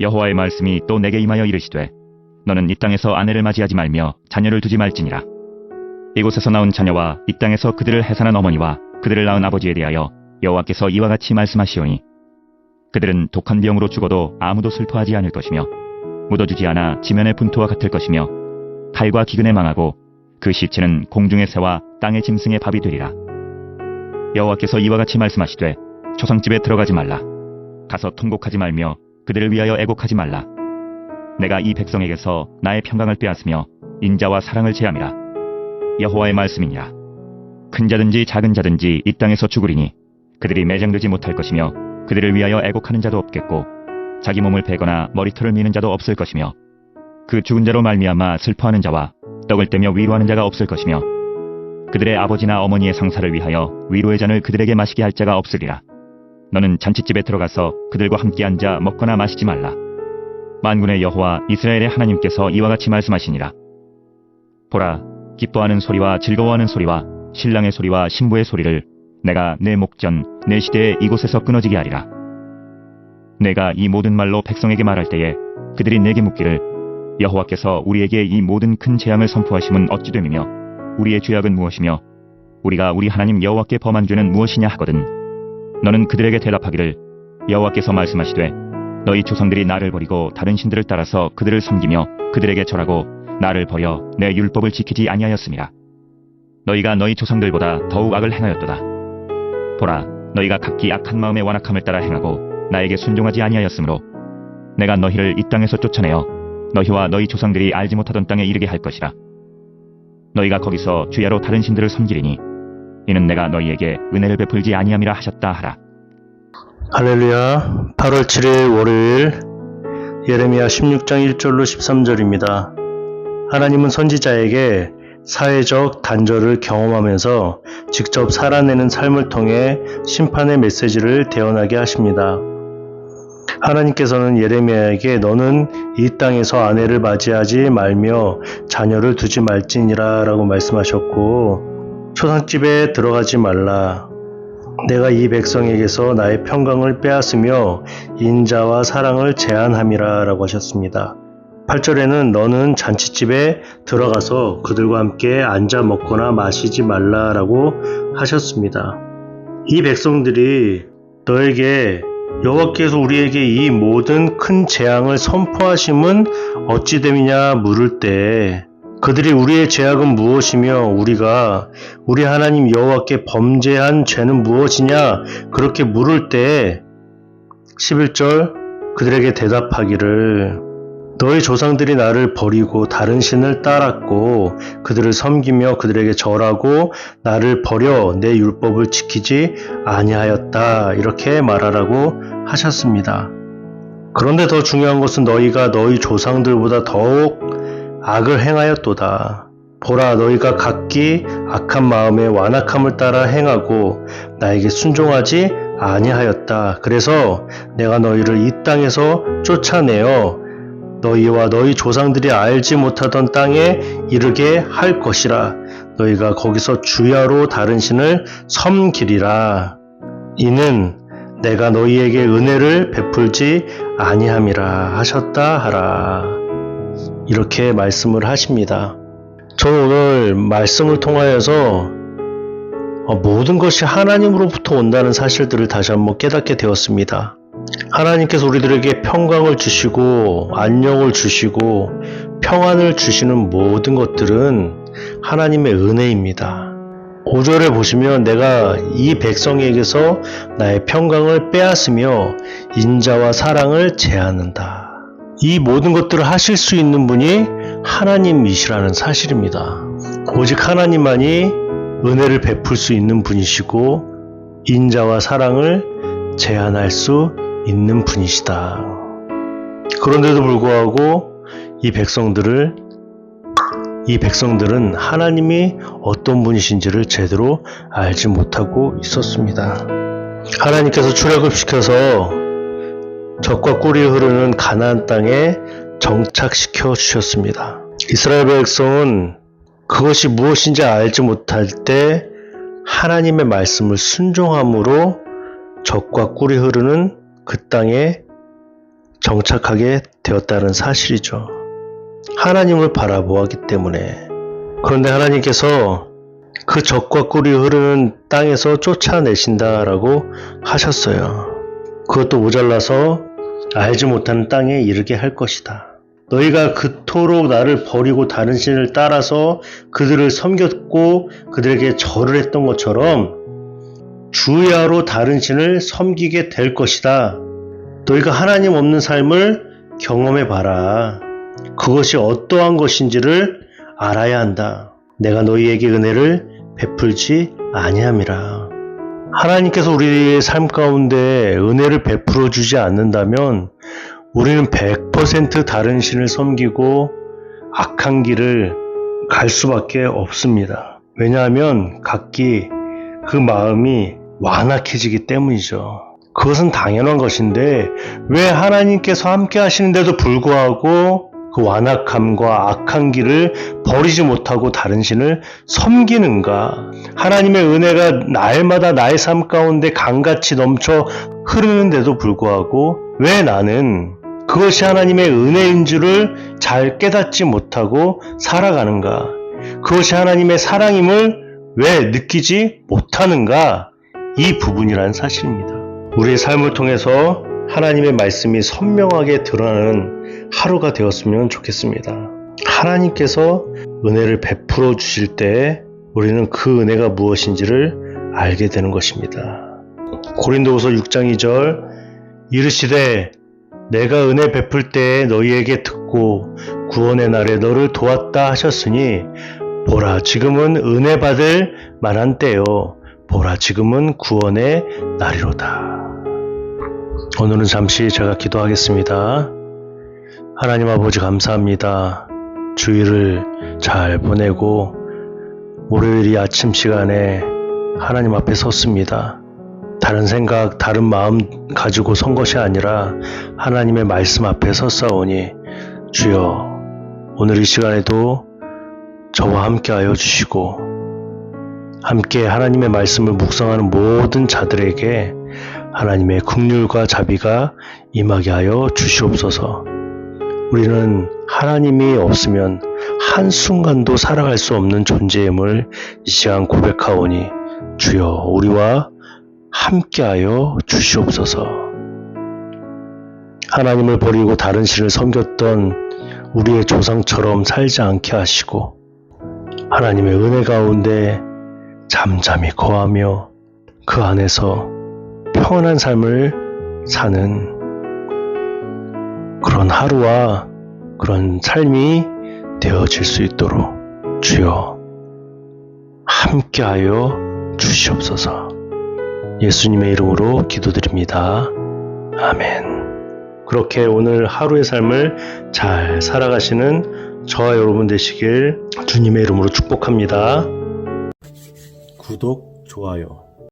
여호와의 말씀이 또 내게 임하여 이르시되 너는 이 땅에서 아내를 맞이하지 말며 자녀를 두지 말지니라. 이곳에서 나온 자녀와 이 땅에서 그들을 해산한 어머니와 그들을 낳은 아버지에 대하여 여호와께서 이와 같이 말씀하시오니 그들은 독한 병으로 죽어도 아무도 슬퍼하지 않을 것이며 묻어주지 않아 지면의 분토와 같을 것이며 칼과 기근에 망하고 그 시체는 공중의 새와 땅의 짐승의 밥이 되리라. 여호와께서 이와 같이 말씀하시되 초상집에 들어가지 말라. 가서 통곡하지 말며 그들을 위하여 애곡하지 말라. 내가 이 백성에게서 나의 평강을 빼앗으며 인자와 사랑을 제함이라. 여호와의 말씀이니라. 큰 자든지 작은 자든지 이 땅에서 죽으리니 그들이 매장되지 못할 것이며 그들을 위하여 애곡하는 자도 없겠고 자기 몸을 베거나 머리털을 미는 자도 없을 것이며 그 죽은 자로 말미암아 슬퍼하는 자와 떡을 떼며 위로하는 자가 없을 것이며 그들의 아버지나 어머니의 상사를 위하여 위로의 잔을 그들에게 마시게 할 자가 없으리라 너는 잔치집에 들어가서 그들과 함께 앉아 먹거나 마시지 말라. 만군의 여호와 이스라엘의 하나님께서 이와 같이 말씀하시니라. 보라 기뻐하는 소리와 즐거워하는 소리와 신랑의 소리와 신부의 소리를 내가 내 목전 내 시대에 이곳에서 끊어지게 하리라. 내가 이 모든 말로 백성에게 말할 때에 그들이 내게 묻기를 여호와께서 우리에게 이 모든 큰 재앙을 선포하심은 어찌 됨이며 우리의 죄악은 무엇이며 우리가 우리 하나님 여호와께 범한 죄는 무엇이냐 하거든 너는 그들에게 대답하기를 여호와께서 말씀하시되 너희 조상들이 나를 버리고 다른 신들을 따라서 그들을 섬기며 그들에게 절하고 나를 버려 내 율법을 지키지 아니하였습니다. 너희가 너희 조상들보다 더욱 악을 행하였도다. 보라, 너희가 각기 악한 마음의 완악함을 따라 행하고 나에게 순종하지 아니하였으므로 내가 너희를 이 땅에서 쫓아내어 너희와 너희 조상들이 알지 못하던 땅에 이르게 할 것이라. 너희가 거기서 주야로 다른 신들을 섬기리니 이는 내가 너희에게 은혜를 베풀지 아니함이라 하셨다 하라. 할렐루야. 8월 7일 월요일 예레미야 16장 1절로 13절입니다. 하나님은 선지자에게 사회적 단절을 경험하면서 직접 살아내는 삶을 통해 심판의 메시지를 대언하게 하십니다. 하나님께서는 예레미야에게 너는 이 땅에서 아내를 맞이하지 말며 자녀를 두지 말지니라 라고 말씀하셨고 초상집에 들어가지 말라 내가 이 백성에게서 나의 평강을 빼앗으며 인자와 사랑을 제한함이라 라고 하셨습니다. 8절에는 너는 잔치집에 들어가서 그들과 함께 앉아 먹거나 마시지 말라 라고 하셨습니다. 이 백성들이 너에게 여호와께서 우리에게 이 모든 큰 재앙을 선포하심은 어찌 됨이냐 물을 때 그들이 우리의 죄악은 무엇이며 우리가 우리 하나님 여호와께 범죄한 죄는 무엇이냐 그렇게 물을 때 11절 그들에게 대답하기를 너희 조상들이 나를 버리고 다른 신을 따랐고 그들을 섬기며 그들에게 절하고 나를 버려 내 율법을 지키지 아니하였다 이렇게 말하라고 하셨습니다. 그런데 더 중요한 것은 너희가 너희 조상들보다 더욱 악을 행하였도다. 보라 너희가 각기 악한 마음에 완악함을 따라 행하고 나에게 순종하지 아니하였다. 그래서 내가 너희를 이 땅에서 쫓아내어 너희와 너희 조상들이 알지 못하던 땅에 이르게 할 것이라. 너희가 거기서 주야로 다른 신을 섬기리라. 이는 내가 너희에게 은혜를 베풀지 아니함이라 하셨다 하라. 이렇게 말씀을 하십니다. 저는 오늘 말씀을 통하여서 어, 모든 것이 하나님으로부터 온다는 사실들을 다시 한번 깨닫게 되었습니다. 하나님께서 우리들에게 평강을 주시고 안녕을 주시고 평안을 주시는 모든 것들은 하나님의 은혜입니다. 5절에 보시면 내가 이 백성에게서 나의 평강을 빼앗으며 인자와 사랑을 제하는다. 이 모든 것들을 하실 수 있는 분이 하나님이시라는 사실입니다. 오직 하나님만이 은혜를 베풀 수 있는 분이시고 인자와 사랑을 제한할 수 있는 분이시다. 그런데도 불구하고 이 백성들을 이 백성들은 하나님이 어떤 분이신지를 제대로 알지 못하고 있었습니다. 하나님께서 출애굽 시켜서 적과 꿀이 흐르는 가나안 땅에 정착시켜 주셨습니다. 이스라엘 백성은 그것이 무엇인지 알지 못할 때 하나님의 말씀을 순종함으로 적과 꿀이 흐르는 그 땅에 정착하게 되었다는 사실이죠. 하나님을 바라보았기 때문에. 그런데 하나님께서 그 적과 꿀이 흐르는 땅에서 쫓아내신다라고 하셨어요. 그것도 모자라서 알지 못하는 땅에 이르게 할 것이다. 너희가 그토록 나를 버리고 다른 신을 따라서 그들을 섬겼고 그들에게 절을 했던 것처럼 주야로 다른 신을 섬기게 될 것이다. 너희가 하나님 없는 삶을 경험해 봐라. 그것이 어떠한 것인지를 알아야 한다. 내가 너희에게 은혜를 베풀지 아니함이라. 하나님께서 우리의 삶 가운데 은혜를 베풀어 주지 않는다면 우리는 100% 다른 신을 섬기고 악한 길을 갈 수밖에 없습니다. 왜냐하면 각기 그 마음이 완악해지기 때문이죠. 그것은 당연한 것인데 왜 하나님께서 함께 하시는데도 불구하고 그 완악함과 악한 길을 버리지 못하고 다른 신을 섬기는가? 하나님의 은혜가 날마다 나의 삶 가운데 강같이 넘쳐 흐르는데도 불구하고 왜 나는 그것이 하나님의 은혜인 줄을 잘 깨닫지 못하고 살아가는가? 그것이 하나님의 사랑임을 왜 느끼지 못하는가? 이 부분이란 사실입니다. 우리의 삶을 통해서 하나님의 말씀이 선명하게 드러나는 하루가 되었으면 좋겠습니다. 하나님께서 은혜를 베풀어 주실 때 우리는 그 은혜가 무엇인지를 알게 되는 것입니다. 고린도후서 6장 2절 이르시되 내가 은혜 베풀 때에 너희에게 듣고 구원의 날에 너를 도왔다 하셨으니 보라 지금은 은혜 받을 만한 때요 보라 지금은 구원의 날이로다. 오늘은 잠시 제가 기도하겠습니다. 하나님 아버지 감사합니다. 주일을 잘 보내고 월요일이 아침 시간에 하나님 앞에 섰습니다. 다른 생각, 다른 마음 가지고 선 것이 아니라 하나님의 말씀 앞에 섰사오니 주여 오늘 이 시간에도 저와 함께 하여 주시고 함께 하나님의 말씀을 묵상하는 모든 자들에게 하나님의 긍휼과 자비가 임하게 하여 주시옵소서. 우리는 하나님이 없으면 한순간도 살아갈 수 없는 존재임을 이 시간 고백하오니 주여 우리와 함께하여 주시옵소서. 하나님을 버리고 다른 신을 섬겼던 우리의 조상처럼 살지 않게 하시고 하나님의 은혜 가운데 잠잠히 거하며 그 안에서 평안한 삶을 사는 그런 하루와 그런 삶이 되어질 수 있도록 주여 함께하여 주시옵소서 예수님의 이름으로 기도드립니다. 아멘. 그렇게 오늘 하루의 삶을 잘 살아가시는 저와 여러분 되시길 주님의 이름으로 축복합니다. 구독, 좋아요.